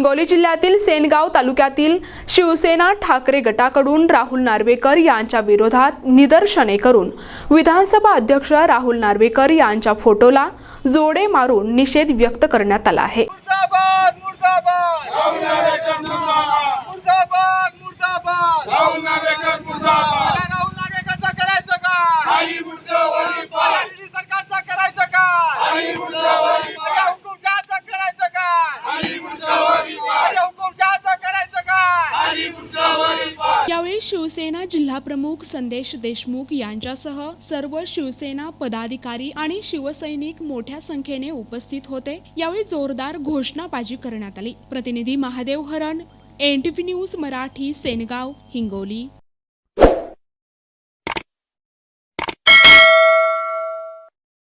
हिंगोली जिल्ह्यातील सेनगाव तालुक्यातील शिवसेना ठाकरे गटाकडून राहुल नार्वेकर यांच्या विरोधात निदर्शने करून विधानसभा अध्यक्ष राहुल नार्वेकर यांच्या फोटोला जोडे मारून निषेध व्यक्त करण्यात आला आहे. मुर्दाबाद यावेळी शिवसेना जिल्हाप्रमुख संदेश देशमुख यांच्यासह सर्व शिवसेना पदाधिकारी आणि शिवसैनिक मोठ्या संख्येने उपस्थित होते. यावेळी जोरदार घोषणाबाजी करण्यात आली. प्रतिनिधी महादेव हरण एनटीव्ही न्यूज मराठी सेनगाव हिंगोली.